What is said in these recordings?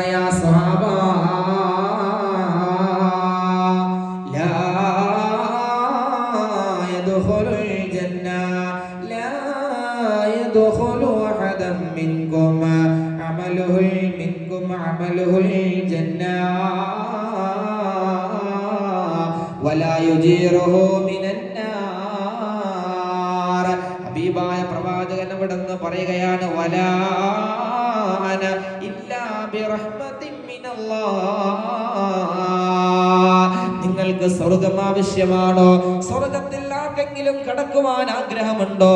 يا صحابة لا يدخل الجنة لا يدخل أحدا منكم. عمله منكم عمله الجنة. ولا يجيره من النار ഹബീബായ പ്രവാചകൻ ഇവിടെ നിന്ന് പറയുകയാണ് നിങ്ങൾക്ക് സ്വർഗം ആവശ്യമാണോ? സ്വർഗത്തിൽ ആർക്കെങ്കിലും കടക്കുവാൻ ആഗ്രഹമുണ്ടോ?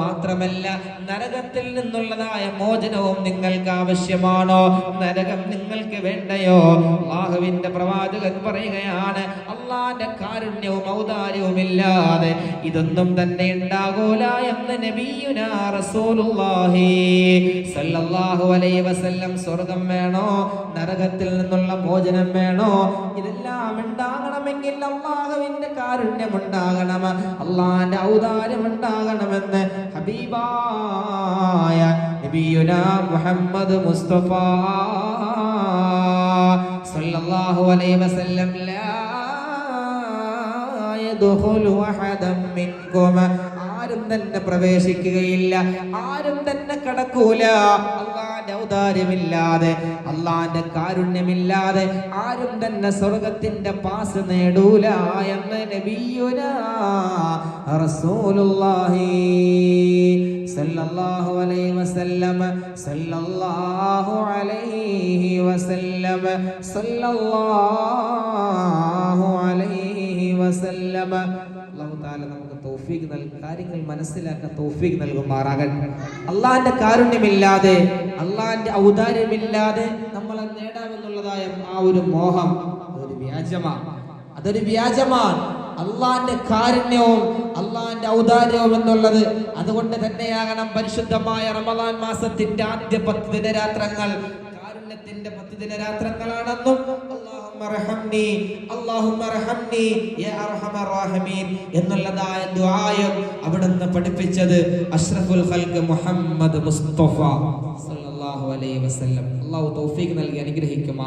മാത്രമല്ല നരകത്തിൽ നിന്നുള്ളതായ മോചനവും നിങ്ങൾക്ക് ആവശ്യമാണോ? നരകം നിങ്ങൾക്ക് വേണ്ടയോ? അള്ളാഹുവിന്റെ പ്രവാചകൻ പറയുകയാണ് അള്ളാന്റെ കാരുണ്യവും ഔദാര്യവും ഇല്ലാതെ ഇതൊന്നും തന്നെ ഉണ്ടാകൂല എന്ന് നബിയുനാ റസൂലുള്ളാഹി അലൈഹി വസല്ലം സ്വർഗം വേണോ? നരകത്തിൽ നിന്നുള്ള മോചനം വേണോ? ഇതെല്ലാം ഉണ്ടാകണമെങ്കിൽ അള്ളാഹുവിന്റെ കാരുണ്യം ഉണ്ടാകണം. അള്ളാന്റെ ഔദാര്യം ഉണ്ടാകണമെന്ന് ഹബീബായ നബിയുന മുഹമ്മദ് മുസ്തഫ സല്ലല്ലാഹു അലൈഹി വസല്ലം ലാ യദ്ഖുലു അഹദം മിൻകും. ആരും തന്നെ പ്രവേശിക്കുകയില്ല ആരും തന്നെ കടക്കൂല. അള്ളാന്റെ ഔദാര്യമില്ലാതെ അള്ളാന്റെ കാരുണ്യമില്ലാതെ ആരും തന്നെ സ്വർഗത്തിന്റെ പാസ് നേടൂല എന്ന് നബിയുന റസൂലുള്ളാഹി സല്ലല്ലാഹു അലൈഹി വസല്ലം സല്ലല്ലാഹു അലൈഹി വസല്ലം സല്ലല്ലാഹു അലൈഹി വസല്ലം. അല്ലാഹു തആല തൗഫീഖ് നൽ കാര്യങ്ങൾ മനസ്സിലാക്കാൻ തൗഫീഖ് നൽകുമാറാകട്ടെ. അള്ളാഹിന്റെ കാരുണ്യമില്ലാതെ അള്ളാഹിന്റെ ഔദാര്യമില്ലാതെ നമ്മളെ നേടാമെന്നുള്ളതായ ആ ഒരു മോഹം അതൊരു വ്യാജമാണ്. അതൊരു വ്യാജമാണ്. അള്ളാന്റെ കാരുണ്യവും അള്ളാന്റെ ഔദാര്യവും എന്നുള്ളത് അതുകൊണ്ട് തന്നെയാകണം പരിശുദ്ധമായ റമദാൻ മാസത്തിന്റെ ആദ്യ പത്ത് ദിനരാത്രങ്ങൾ. കാരുണ്യത്തിന്റെ പത്ത് ദിനരാത്രങ്ങളാണെന്നും റഹംനി, അല്ലാഹുമ്മ റഹംനി യാ അർഹമർ റഹീമീൻ എന്നുള്ളതായ ദുആയും അവിടുന്ന് പഠിപ്പിച്ചത് അഷ്റഫുൽ ഖൽഖ് മുഹമ്മദ് മുസ്തഫ സല്ലല്ലാഹു അലൈഹി വസല്ലം. അല്ലാഹു തൗഫീഖ് നൽകി അനുഗ്രഹിക്കുമാർ